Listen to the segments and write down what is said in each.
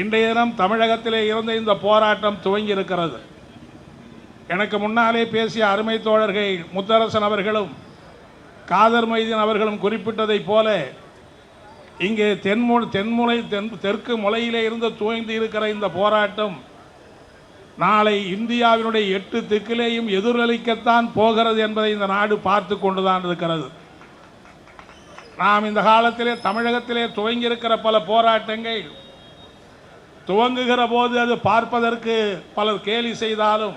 இன்றைய தினம் தமிழகத்திலே இருந்த இந்த போராட்டம் துவங்கி இருக்கிறது எனக்கு முன்னாலே பேசிய அருமை தோழர்கள் முத்தரசன் அவர்களும் காதர் மைதீன் அவர்களும் குறிப்பிட்டதைப் போல இங்கே தென்மு தென்முனை தென் தெற்கு முலையிலே இருந்து துவங்கி இருக்கிற இந்த போராட்டம் நாளை இந்தியாவினுடைய எட்டு திக்கிலேயும் எதிரொலிக்கத்தான் போகிறது என்பதை இந்த நாடு பார்த்து கொண்டுதான் இருக்கிறது. நாம் இந்த காலத்திலே தமிழகத்திலே துவங்கி இருக்கிற பல போராட்டங்கள் துவங்குகிற போது அது பார்ப்பதற்கு பலர் கேலி செய்தாலும்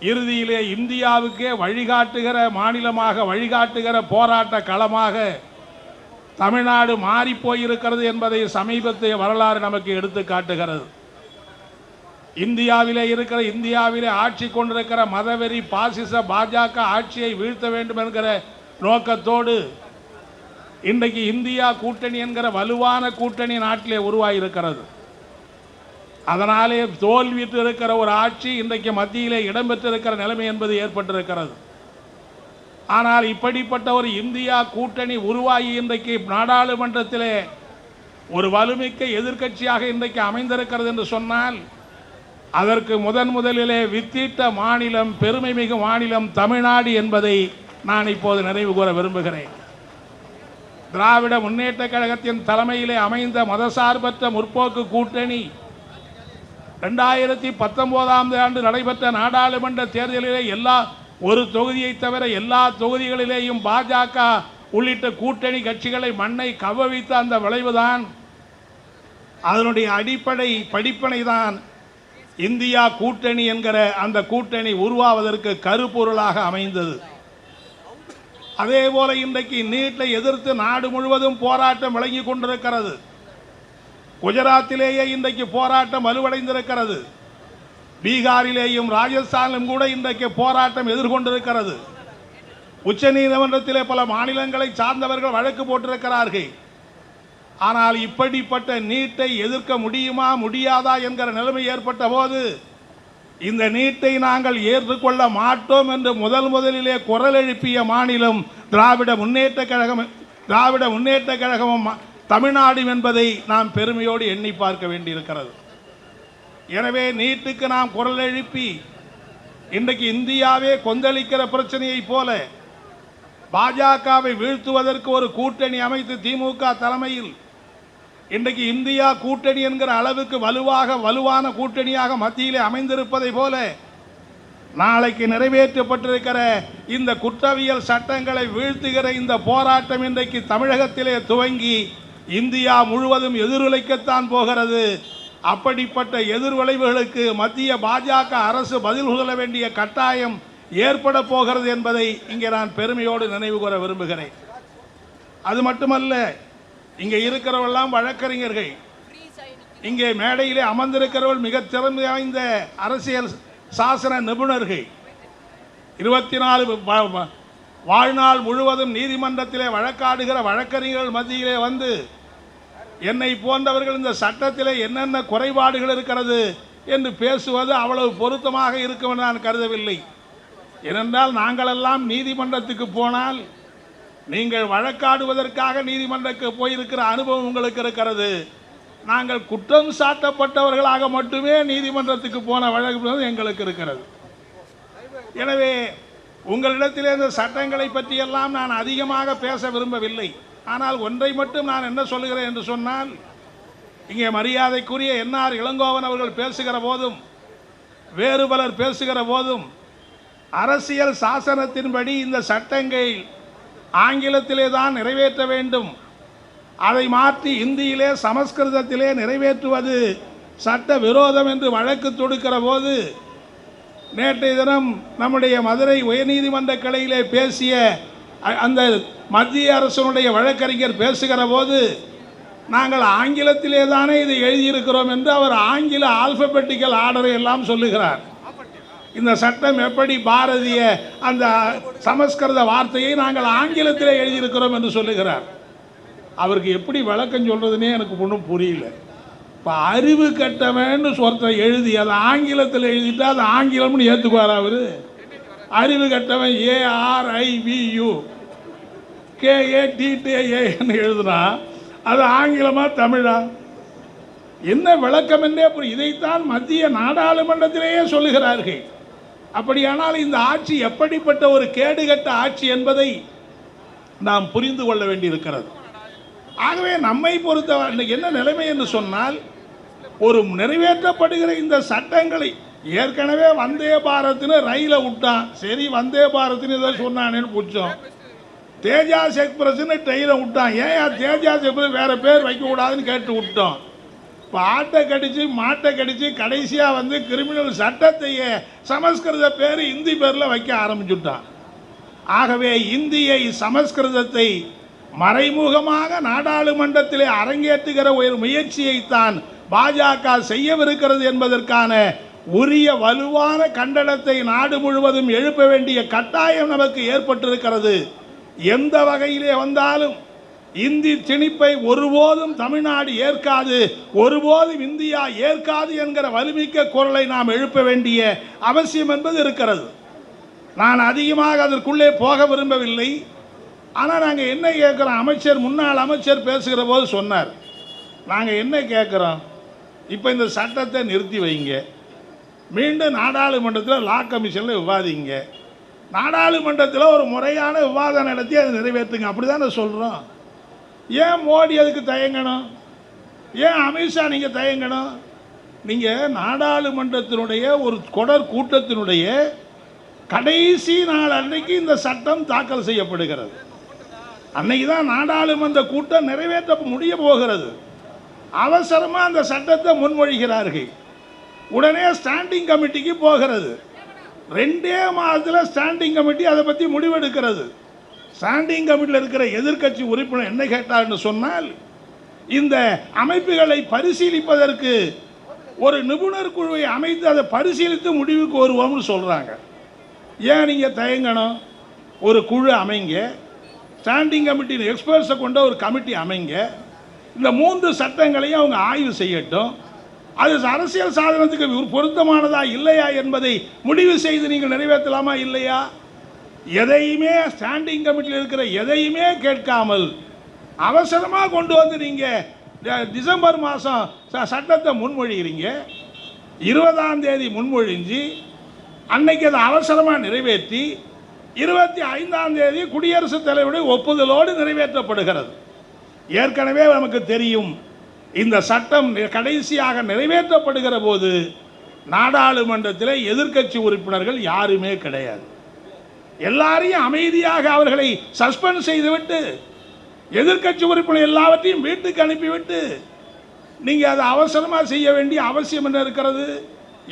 இறுதியிலே இந்தியாவுக்கே வழிகாட்டுகிற மாநிலமாக வழிகாட்டுகிற போராட்ட களமாக தமிழ்நாடு மாறிப்போயிருக்கிறது என்பதை சமீபத்திய வரலாறு நமக்கு எடுத்து காட்டுகிறது. இந்தியாவிலே இருக்கிற இந்தியாவிலே ஆட்சி கொண்டிருக்கிற மதவெறி பாசிச பாஜக ஆட்சியை வீழ்த்த வேண்டும் என்கிற நோக்கத்தோடு இன்றைக்கு இந்தியா கூட்டணி என்கிற வலுவான கூட்டணி நாட்டிலே உருவாகியிருக்கிறது அதனாலே தோல்விட்டு இருக்கிற ஒரு ஆட்சி இன்றைக்கு மத்தியிலே இடம்பெற்றிருக்கிற நிலைமை என்பது ஏற்பட்டிருக்கிறது. ஆனால் இப்படிப்பட்ட ஒரு இந்தியா கூட்டணி உருவாகி இன்றைக்கு நாடாளுமன்றத்திலே ஒரு வலுமிக்க எதிர்க்கட்சியாக இன்றைக்கு அமைந்திருக்கிறது என்று சொன்னால் அதற்கு முதன் முதலிலே வித்திட்ட மாநிலம் பெருமை மிகு மாநிலம் தமிழ்நாடு என்பதை நான் இப்போது நினைவு கூற விரும்புகிறேன். திராவிட முன்னேற்ற கழகத்தின் தலைமையிலே அமைந்த மதசார்பற்ற முற்போக்கு கூட்டணி ரெண்டாயிரத்தி பத்தொம்போதாம் ஆண்டு நடைபெற்ற நாடாளுமன்ற தேர்தலிலே எல்லா ஒரு தொகுதியை தவிர எல்லா தொகுதிகளிலேயும் பாஜக உள்ளிட்ட கூட்டணி கட்சிகளை மண்ணை கவவித்த அந்த விளைவுதான் அதனுடைய அடிப்படை படிப்பனை தான் இந்தியா கூட்டணி என்கிற அந்த கூட்டணி உருவாவதற்கு கருப்பொருளாக அமைந்தது. அதே போல இன்றைக்கு நீட்டை எதிர்த்து நாடு முழுவதும் போராட்டம் விளங்கி கொண்டிருக்கிறது. குஜராத்திலேயே இன்றைக்கு போராட்டம் வலுவடைந்திருக்கிறது. பீகாரிலேயும் ராஜஸ்தானிலும் கூட இன்றைக்கு போராட்டம் எதிர்கொண்டிருக்கிறது. உச்சநீதிமன்றத்திலே பல மாநிலங்களை சார்ந்தவர்கள் வழக்கு போட்டிருக்கிறார்கள். ஆனால் இப்படிப்பட்ட நீட்டை எதிர்க்க முடியுமா முடியாதா என்கிற நிலைமை ஏற்பட்ட போது இந்த நீட்டை நாங்கள் ஏற்றுக்கொள்ள மாட்டோம் என்று முதல் முதலிலே குரல் எழுப்பிய மாநிலம் திராவிட முன்னேற்ற கழகம் திராவிட முன்னேற்ற கழகமும் தமிழ்நாடு என்பதை நாம் பெருமையோடு எண்ணி பார்க்க வேண்டியிருக்கிறது. எனவே நீட்டுக்கு நாம் குரல் எழுப்பி இன்றைக்கு இந்தியாவே கொந்தளிக்கிற பிரச்சனையைப் போல பாஜகவை வீழ்த்துவதற்கு ஒரு கூட்டணி அமைத்து திமுக தலைமையில் இன்றைக்கு இந்தியா கூட்டணி என்கிற அளவுக்கு வலுவாக வலுவான கூட்டணியாக மத்தியிலே அமைந்திருப்பதை போல நாளைக்கு நிறைவேற்றப்பட்டிருக்கிற இந்த குற்றவியல் சட்டங்களை வீழ்த்துகிற இந்த போராட்டம் இன்றைக்கு தமிழகத்திலே துவங்கி இந்தியா முழுவதும் எதிரொலிக்கத்தான் போகிறது. அப்படிப்பட்ட எதிர்விளைவுகளுக்கு மத்திய பாஜக அரசு பதில் சொல்ல வேண்டிய கட்டாயம் ஏற்பட போகிறது என்பதை இங்கே நான் பெருமையோடு நினைவு கூற விரும்புகிறேன். அது மட்டுமல்ல இங்கே இருக்கிறவெல்லாம் வழக்கறிஞர்கள். இங்கே மேடையிலே அமர்ந்திருக்கிறவர்கள் மிக திறமை வாய்ந்த அரசியல் சாசன நிபுணர்கள். இருபத்தி நாலு வாழ்நாள் முழுவதும் நீதிமன்றத்திலே வழக்காடுகிற வழக்கறிஞர்கள் மத்தியிலே வந்து என்னை போன்றவர்கள் இந்த சட்டத்திலே என்னென்ன குறைபாடுகள் இருக்கிறது என்று பேசுவது அவ்வளவு பொருத்தமாக இருக்கும் என்று நான் கருதவில்லை. ஏனென்றால் நாங்களெல்லாம் நீதிமன்றத்துக்கு போனால் நீங்கள் வழக்காடுவதற்காக நீதிமன்றத்துக்கு போயிருக்கிற அனுபவம் உங்களுக்கு இருக்கிறது. நாங்கள் குற்றம் சாட்டப்பட்டவர்களாக மட்டுமே நீதிமன்றத்துக்கு போன வழக்கு எங்களுக்கு இருக்கிறது. எனவே உங்களிடத்திலே இந்த சட்டங்களை பற்றியெல்லாம் நான் அதிகமாக பேச விரும்பவில்லை. ஆனால் ஒன்றை மட்டும் நான் என்ன சொல்லுகிறேன் என்று சொன்னால் இங்கே மரியாதைக்குரிய என்ஆர் இளங்கோவன் அவர்கள் பேசுகிற போதும் வேறு பலர் பேசுகிற போதும் அரசியல் சாசனத்தின்படி இந்த சட்டங்கள் ஆங்கிலத்திலே தான் நிறைவேற்ற வேண்டும். அதை மாற்றி இந்தியிலே சமஸ்கிருதத்திலே நிறைவேற்றுவது சட்ட விரோதம் என்று வழக்கு தொடுக்கிற போது நேற்றைய தினம் நம்முடைய மதுரை உயர்நீதிமன்ற கிளையிலே பேசிய அ- அந்த மத்திய அரசனுடைய வழக்கறிஞர் பேசுகிற போது நாங்கள் ஆங்கிலத்திலே தானே இதை எழுதியிருக்கிறோம் என்று அவர் ஆங்கில ஆல்பபெட்டிக்கல் ஆர்டரை எல்லாம் சொல்லுகிறார். இந்த சட்டம் எப்படி பாரதிய அந்த சமஸ்கிருத வார்த்தையை நாங்கள் ஆங்கிலத்திலே எழுதியிருக்கிறோம் என்று சொல்லுகிறார். அவருக்கு எப்படி விளக்கம் சொல்கிறதுனே எனக்கு ஒன்றும் புரியல. இப்போ அறிவு கட்டவன்னு ஒருத்தர் எழுதி அதை ஆங்கிலத்தில் எழுதிட்டா அது ஆங்கிலம்னு ஏற்றுக்குவார் அவர்? அறிவு கட்டவன் ஏஆர்ஐவியு கேஏடிடிஏன்னு எழுதுனா அது ஆங்கிலமாக தமிழா? என்ன விளக்கம் என்றே இதைத்தான் மத்திய நாடாளுமன்றத்திலேயே சொல்லுகிறார்கள். அப்படியானால் இந்த ஆட்சி எப்படிப்பட்ட ஒரு கேடுகட்ட ஆட்சி என்பதை நாம் புரிந்து கொள்ள வேண்டியிருக்கிறது. ஆகவே நம்மை பொறுத்த இன்னைக்கு என்ன நிலைமை என்று சொன்னால் ஒரு நிறைவேற்றப்படுகிற இந்த சட்டங்களை ஏற்கனவே வந்தே பாரத்னு ரயில விட்டான். சரி வந்தே பாரத்னு ஏதோ சொன்னானேன்னு பிடிச்சோம். தேஜாஸ் எக்ஸ்பிரஸ்னு ட்ரெயினை விட்டான். ஏன் தேஜாஸ் எக்ஸ்பிரஸ் வேற பேர் வைக்கக்கூடாதுன்னு கேட்டு விட்டோம். இப்போ ஆட்டை கடிச்சு மாட்டை கடிச்சு கடைசியாக வந்து கிரிமினல் சட்டத்தையே சமஸ்கிருத பேர் இந்தி பேரில் வைக்க ஆரம்பிச்சுட்டான். ஆகவே இந்தியை சமஸ்கிருதத்தை மறைமுகமாக நாடாளுமன்றத்திலே அரங்கேற்றுகிற ஒரு முயற்சியைத்தான் பாஜக செய்யவிருக்கிறது என்பதற்கான உரிய வலுவான கண்டனத்தை நாடு முழுவதும் எழுப்ப வேண்டிய கட்டாயம் நமக்கு ஏற்பட்டிருக்கிறது. எந்த வகையிலே வந்தாலும் இந்தி திணிப்பை ஒருபோதும் தமிழ்நாடு ஏற்காது ஒருபோதும் இந்தியா ஏற்காது என்கிற வலிமிக்க குரலை நாம் எழுப்ப வேண்டிய அவசியம் என்பது இருக்கிறது. நான் அதிகமாக அதற்குள்ளே போக விரும்பவில்லை. ஆனால் நாங்கள் என்ன கேட்குறோம்? அமைச்சர் முன்னாள் அமைச்சர் பேசுகிற போது சொன்னார். நாங்கள் என்ன கேட்குறோம்? இப்போ இந்த சட்டத்தை நிறுத்தி வைங்க. மீண்டும் நாடாளுமன்றத்தில் லா கமிஷனில் விவாதிங்க. நாடாளுமன்றத்தில் ஒரு முறையான விவாதம் நடத்தி அதை நிறைவேற்றுங்க. அப்படி தானே சொல்கிறோம் ஏன் மோடி அதுக்கு தயங்கணும்? ஏன் அமித்ஷா நீங்கள் தயங்கணும்? நீங்கள் நாடாளுமன்றத்தினுடைய ஒரு கொடர் கூட்டத்தினுடைய கடைசி நாள் அன்னைக்கு இந்த சட்டம் தாக்கல் செய்யப்படுகிறது. அன்னைக்கு தான் நாடாளுமன்ற கூட்டம் நிறைவேற்ற முடிய போகிறது. அவசரமாக அந்த சட்டத்தை முன்மொழிகிறார்கள். உடனே ஸ்டாண்டிங் கமிட்டிக்கு போகிறது. ரெண்டே மாதத்தில் ஸ்டாண்டிங் கமிட்டி அதை பற்றி முடிவெடுக்கிறது. ஸ்டாண்டிங் கமிட்டியில் இருக்கிற எதிர்க்கட்சி உறுப்பினர் என்ன கேட்டார்னு சொன்னால் இந்த அமைப்புகளை பரிசீலிப்பதற்கு ஒரு நிபுணர் குழுவை அமைத்து அதை பரிசீலித்து முடிவுக்கு வருவோம்னு சொல்கிறாங்க ஏன் நீங்கள் தயங்கணும்? ஒரு குழு அமைங்க. ஸ்டாண்டிங் கமிட்டியின் எக்ஸ்பர்ட்ஸை கொண்ட ஒரு கமிட்டி அமைங்க. இந்த மூன்று சட்டங்களையும் அவங்க ஆய்வு செய்யட்டும். அது அரசியல் சாதனத்துக்கு ஒரு பொருத்தமானதா இல்லையா என்பதை முடிவு செய்து நீங்கள் நிறைவேற்றலாமா இல்லையா? எதையுமே ஸ்டாண்டிங் கமிட்டியில் இருக்கிற எதையுமே கேட்காமல் அவசரமாக கொண்டு வந்து நீங்கள் டிசம்பர் மாதம் சட்டத்தை முன்மொழிகிறீங்க. இருபதாம் தேதி முன்மொழிஞ்சு அன்னைக்கு அதை அவசரமாக நிறைவேற்றி இருபத்தி ஐந்தாம் தேதி குடியரசுத் தலைவருடைய ஒப்புதலோடு நிறைவேற்றப்படுகிறது. ஏற்கனவே நமக்கு தெரியும். இந்த சட்டம் கடைசியாக நிறைவேற்றப்படுகிற போது நாடாளுமன்றத்தில் எதிர்க்கட்சி உறுப்பினர்கள் யாருமே கிடையாது. எல்லாரையும் அமைதியாக அவர்களை சஸ்பெண்ட் செய்துவிட்டு எதிர்க்கட்சி உறுப்பினர் எல்லாவற்றையும் வீட்டுக்கு அனுப்பிவிட்டு நீங்கள் அதை அவசரமாக செய்ய வேண்டிய அவசியம் என்ன இருக்கிறது?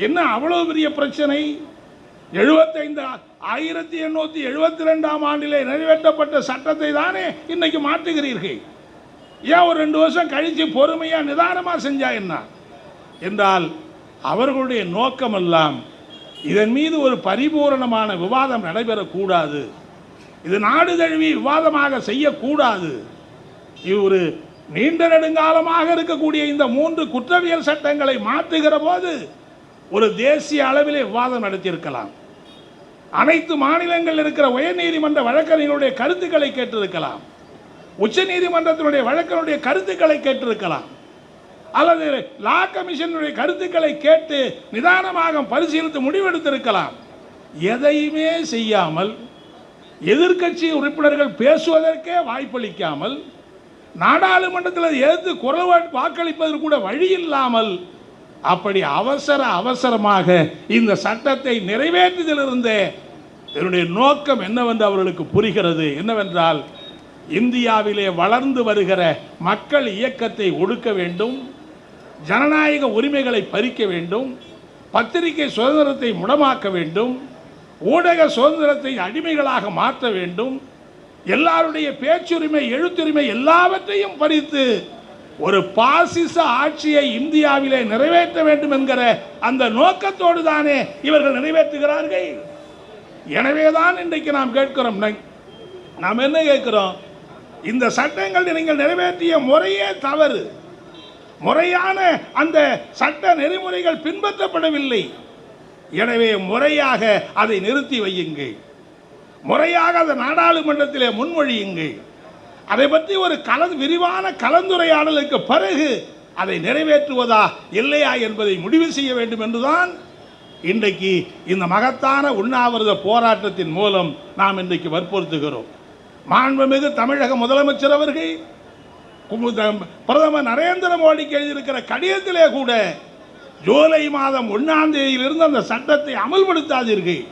என்ன அவ்வளோ பெரிய பிரச்சனை? எழுபத்தைந்து ஆயிரத்தி எண்ணூற்றி எழுபத்தி ரெண்டாம் ஆண்டிலே நிறைவேற்றப்பட்ட சட்டத்தை தானே இன்னைக்கு மாற்றுகிறீர்கள்? ஏன் ஒரு ரெண்டு வருஷம் கழித்து பொறுமையாக நிதானமாக செஞ்சா என்ன? என்றால் அவர்களுடைய நோக்கமெல்லாம் இதன் மீது ஒரு பரிபூரணமான விவாதம் நடைபெறக்கூடாது. இது நாடு தழுவி விவாதமாக செய்யக்கூடாது. இது ஒரு நீண்ட நெடுங்காலமாக இருக்கக்கூடிய இந்த மூன்று குற்றவியல் சட்டங்களை மாற்றுகிற போது ஒரு தேசிய அளவிலே விவாதம் நடத்தியிருக்கலாம். அனைத்து மாநிலங்களில் இருக்கிற உயர்நீதிமன்ற வழக்கறிஞர்களுடைய கருத்துக்களை கேட்டிருக்கலாம். உச்ச நீதிமன்றத்தினுடைய வழக்கினுடைய கருத்துக்களை கேட்டிருக்கலாம். அல்லது லா கமிஷனுடைய கருத்துக்களை கேட்டு நிதானமாக பரிசீலித்து முடிவெடுத்திருக்கலாம். எதையுமே செய்யாமல் எதிர்க்கட்சி உறுப்பினர்கள் பேசுவதற்கே வாய்ப்பளிக்காமல் நாடாளுமன்றத்தில் எதிர்த்து குரல் வாக்களிப்பதற்கு கூட வழி இல்லாமல் அப்படி அவசர அவசரமாக இந்த சட்டத்தை நிறைவேற்றியதிலிருந்தே என்னுடைய நோக்கம் என்னவென்று அவர்களுக்கு புரிகிறது. என்னவென்றால் இந்தியாவிலே வளர்ந்து வருகிற மக்கள் இயக்கத்தை ஒடுக்க வேண்டும் ஜனநாயக உரிமைகளை பறிக்க வேண்டும் பத்திரிகை சுதந்திரத்தை முடமாக்க வேண்டும் ஊடக சுதந்திரத்தை அடிமைகளாக மாற்ற வேண்டும் எல்லாருடைய பேச்சுரிமை எழுத்துரிமை எல்லாவற்றையும் பறித்து ஒரு பாசிச ஆட்சியை இந்தியாவிலே நிறைவேற்ற வேண்டும் என்கிற அந்த நோக்கத்தோடு தானே இவர்கள் நிறைவேற்றுகிறார்கள். எனவேதான் இன்றைக்கு நாம் கேட்கிறோம். நாம் என்ன கேட்கிறோம்? இந்த சட்டங்கள் நீங்கள் நிறைவேற்றிய முறையே தவறு. முறையான அந்த சட்ட நெறிமுறைகள் பின்பற்றப்படவில்லை. எனவே முறையாக அதை நிறுத்தி வையுங்கள். முறையாக அதை நாடாளுமன்றத்திலே முன்மொழியுங்கள். அதை பற்றி ஒரு கல விரிவான கலந்துரையாடலுக்கு பிறகு அதை நிறைவேற்றுவதா இல்லையா என்பதை முடிவு செய்ய வேண்டும் என்றுதான் இன்றைக்கு இந்த மகத்தான உண்ணாவிரத போராட்டத்தின் மூலம் நாம் இன்றைக்கு வற்புறுத்துகிறோம். மாண்புமிகு தமிழக முதலமைச்சர் அவர்கள் பிரதமர் நரேந்திர மோடிக்கு எழுதியிருக்கிற கடிதத்திலே கூட ஜூலை மாதம் ஒன்றாம் தேதியிலிருந்து அந்த சட்டத்தை அமல்படுத்தாதீர்கள்.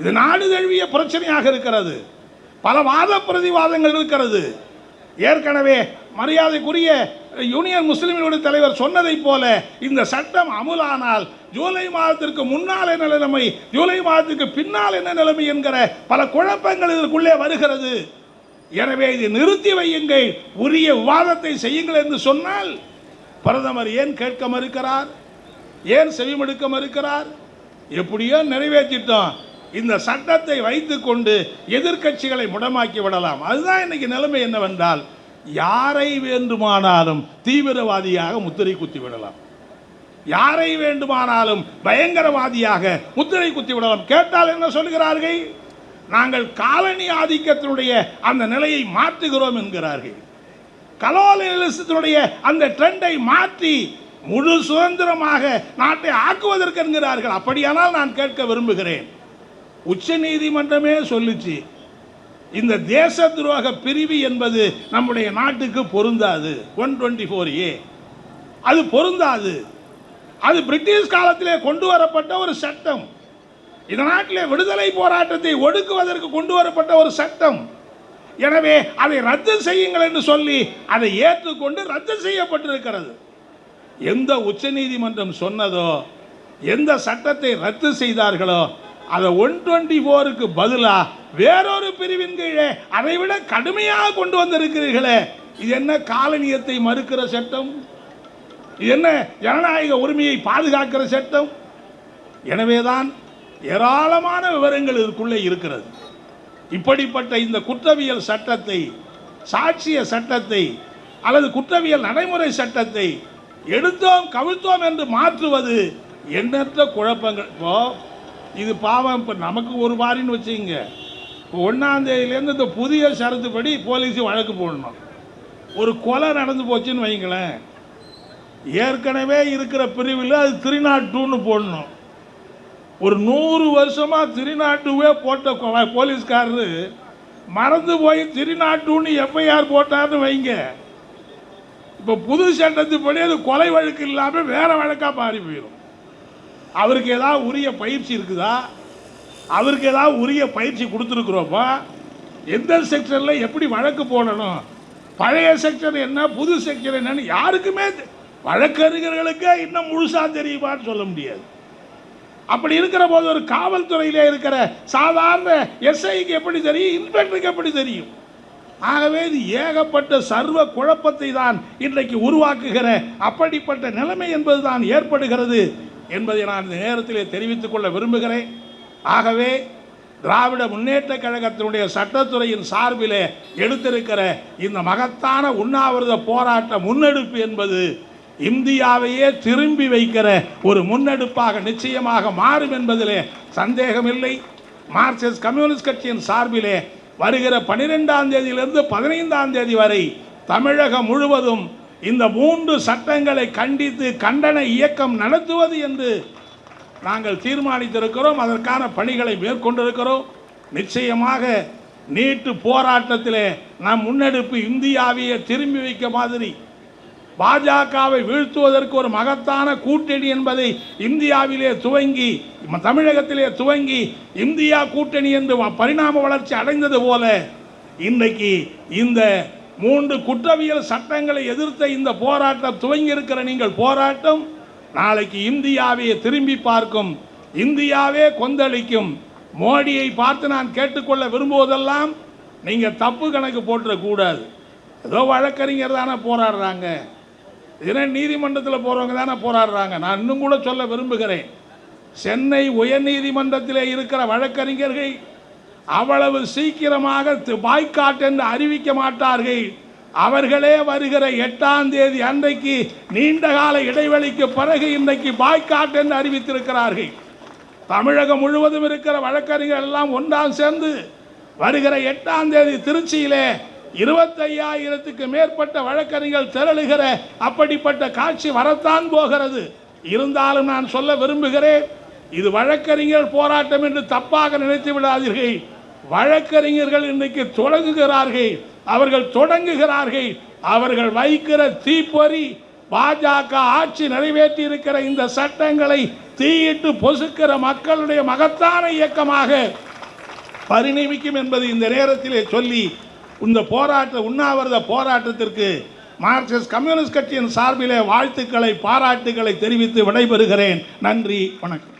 இது நாடு தழுவிய பிரச்சனையாக இருக்கிறது. பல வாத பிரதிவாதங்கள் இருக்கிறது. ஏற்கனவே மரியாதைக்குரிய யூனியன் முஸ்லிம்களுடைய தலைவர் சொன்னதைப் போல இந்த சட்டம் அமுலானால் ஜூலை மாதத்திற்கு முன்னால் என்ன நிலைமை? ஜூலை மாதத்திற்கு பின்னால் என்ன நிலைமை என்கிற பல குழப்பங்கள் இதற்குள்ளே வருகிறது. எனவே இதை நிறுத்தி வையுங்கள். உரிய விவாதத்தை செய்யுங்கள் என்று சொன்னால் பிரதமர் ஏன் கேட்க மறுக்கிறார்? ஏன் செவிமடுக்க மறுக்கிறார்? எப்படியோ நிறைவேற்றிட்டோம். இந்த சட்டத்தை வைத்துக்கொண்டு எதிர்க்கட்சிகளை முடமாக்கி விடலாம். அதுதான் இன்னைக்கு நிலைமை என்னவென்றால் யாரை வேண்டுமானாலும் தீவிரவாதியாக முத்திரை குத்தி விடலாம். யாரை வேண்டுமானாலும் பயங்கரவாதியாக முத்திரை குத்தி விடலாம். கேட்டால் என்ன சொல்கிறார்கள் நாங்கள் காலனி ஆதிக்கத்தினுடைய அந்த நிலையை மாற்றுகிறோம் என்கிறார்கள். கலோலிசத்தினுடைய அந்த ட்ரெண்டை மாற்றி முழு சுதந்திரமாக நாட்டை ஆக்குவதற்கு என்கிறார்கள். அப்படியானால் நான் கேட்க விரும்புகிறேன். உச்ச நீதிமன்றமே சொல்லுச்சு இந்த தேச துரோக பிரிவு என்பது நம்முடைய நாட்டுக்கு பொருந்தாது. One twenty four A. அது பொருந்தாது. அது பிரிட்டிஷ் காலத்திலே கொண்டு வரப்பட்ட ஒரு சட்டம். இந்த நாட்டிலே விடுதலை போராட்டத்தை ஒடுக்குவதற்கு கொண்டு வரப்பட்ட ஒரு சட்டம். எனவே அதை ரத்து செய்யுங்கள் என்று சொல்லி அதை ஏற்றுக்கொண்டு ரத்து செய்யப்பட்டிருக்கிறது. எந்த உச்சநீதிமன்றம் சொன்னதோ எந்த சட்டத்தை ரத்து செய்தார்களோ அதை ஒன் டுவெண்ட்டி ஃபோருக்கு பதிலாக வேறொரு பிரிவின் கீழே அதைவிட கடுமையாக கொண்டு வந்திருக்கிறீர்களே. இது என்ன காலனியத்தை மறுக்கிற சட்டம்? என்ன ஜனநாயக உரிமையை பாதுகாக்கிற சட்டம்? எனவேதான் ஏராளமான விவரங்கள் இதுக்குள்ளே இருக்கிறது. இப்படிப்பட்ட இந்த குற்றவியல் சட்டத்தை சாட்சிய சட்டத்தை அல்லது குற்றவியல் நடைமுறை சட்டத்தை எடுத்தோம் கவிழ்த்தோம் என்று மாற்றுவது எண்ணற்ற குழப்பங்கள். இப்போ இது பாவம். இப்போ நமக்கு ஒரு வாரின்னு வச்சுங்க இப்போ ஒன்றாந்தேதியிலேருந்து இந்த புதிய சரத்துப்படி போலீஸு வழக்கு போடணும். ஒரு கொலை நடந்து போச்சுன்னு வைங்களேன். ஏற்கனவே இருக்கிற பிரிவில் அது திருநாட்டுன்னு போடணும். ஒரு நூறு வருஷமாக திருநாட்டுவே போட்ட போலீஸ்காரரு மறந்து போய் திருநாட்டுன்னு எஃப்ஐஆர் போட்டார்னு வைங்க. இப்போ புது சட்டத்துப்படி அது கொலை வழக்கு இல்லாமல் வேறு வழக்காக மாறி போயிடும் அவருக்கு ஏதாவது உரிய பயிற்சி இருக்குதா? அவருக்கு ஏதாவது உரிய பயிற்சி கொடுத்துருக்குறோப்பா எந்த செக்ஷனில் எப்படி வழக்கு போடணும்? பழைய செக்ஷன் என்ன புது செக்ஷன் என்னன்னு யாருக்குமே வழக்கறிஞர்களுக்கே இன்னும் முழுசா தெரியுமான்னு சொல்ல முடியாது. அப்படி இருக்கிற போது ஒரு காவல்துறையிலே இருக்கிற சாதாரண எஸ்ஐக்கு எப்படி தெரியும்? இன்ஸ்பெக்டருக்கு எப்படி தெரியும்? ஆகவே இது ஏகப்பட்ட சர்வ குழப்பத்தை தான் இன்றைக்கு உருவாக்குகிற அப்படிப்பட்ட நிலைமை என்பது தான் ஏற்படுகிறது என்பதை நான் இந்த நேரத்திலே தெரிவித்துக் கொள்ள விரும்புகிறேன். ஆகவே திராவிட முன்னேற்ற கழகத்தினுடைய சட்டத்துறையின் சார்பிலே எடுத்திருக்கிற இந்த மகத்தான உண்ணாவிரத போராட்ட முன்னெடுப்பு என்பது இந்தியாவையே திரும்பி வைக்கிற ஒரு முன்னெடுப்பாக நிச்சயமாக மாறும் என்பதிலே சந்தேகமில்லை. மார்க்சிஸ்ட் கம்யூனிஸ்ட் கட்சியின் சார்பிலே வருகிற பனிரெண்டாம் தேதியிலிருந்து பதினைந்தாம் தேதி வரை தமிழகம் முழுவதும் இந்த மூன்று சட்டங்களை கண்டித்து கண்டன இயக்கம் நடத்துவது என்று நாங்கள் தீர்மானித்திருக்கிறோம். அதற்கான பணிகளை மேற்கொண்டிருக்கிறோம். நிச்சயமாக நீட்டு போராட்டத்திலே நம் முன்னெடுப்பு இந்தியாவையே திரும்பி வைக்க மாதிரி பாஜகவை வீழ்த்துவதற்கு ஒரு மகத்தான கூட்டணி என்பதை இந்தியாவிலே துவங்கி தமிழகத்திலே துவங்கி இந்தியா கூட்டணி என்று வ- பரிணாம வளர்ச்சி அடைந்தது போல இன்றைக்கு இந்த மூன்று குற்றவியல் சட்டங்களை எதிர்த்த இந்த போராட்டம் துவங்கி இருக்கிற நீங்கள் போராட்டம் நாளைக்கு இந்தியாவையே திரும்பி பார்க்கும் இந்தியாவே கொந்தளிக்கும். மோடியை பார்த்து நான் கேட்டுக்கொள்ள விரும்புவதெல்லாம் நீங்கள் தப்பு கணக்கு போட்டுறக்கூடாது ஏதோ வழக்கறிஞர் தானே போராடுறாங்க. ஏன்னா நீதிமன்றத்தில் போகிறவங்க தானே போராடுறாங்க. நான் இன்னும் கூட சொல்ல விரும்புகிறேன். சென்னை உயர்நீதிமன்றத்திலே இருக்கிற வழக்கறிஞர்கள் அவ்வளவு சீக்கிரமாக தி- பாய்காட் என்று அறிவிக்க மாட்டார்கள். அவர்களே வருகிற எட்டாம் தேதி அன்றைக்கு நீண்ட கால இடைவெளிக்கு பிறகு இன்றைக்கு பாய்காட் என்று அறிவித்திருக்கிறார்கள். தமிழகம் முழுவதும் இருக்கிற வழக்கறிஞர்கள் எல்லாம் ஒன்றாம் சேர்ந்து வருகிற எட்டாம் தேதி திருச்சியிலே இருபத்தையாயிரத்துக்கு மேற்பட்ட வழக்கறிஞர்கள் திரளுகிற அப்படிப்பட்ட காட்சி வரத்தான் போகிறது. இருந்தாலும் நான் சொல்ல விரும்புகிறேன் இது வழக்கறிஞர் போராட்டம் என்று தப்பாக நினைத்து விடாதீர்கள். வழக்கறிஞர்கள் இன்னைக்கு தொடங்குகிறார்கள் அவர்கள் தொடங்குகிறார்கள். அவர்கள் வைக்கிற தீப்பொறி பாஜக ஆட்சி நிறைவேற்றி இருக்கிற இந்த சட்டங்களை தீயிட்டு பொசுக்கிற மக்களுடைய மகத்தான இயக்கமாக பரிணமிக்கும் என்பது இந்த நேரத்திலே சொல்லி இந்த போராட்ட உண்ணாவிரத போராட்டத்திற்கு மார்க்சிஸ்ட் கம்யூனிஸ்ட் கட்சியின் சார்பிலே வாழ்த்துக்களை பாராட்டுக்களை தெரிவித்து விடைபெறுகிறேன். நன்றி வணக்கம்.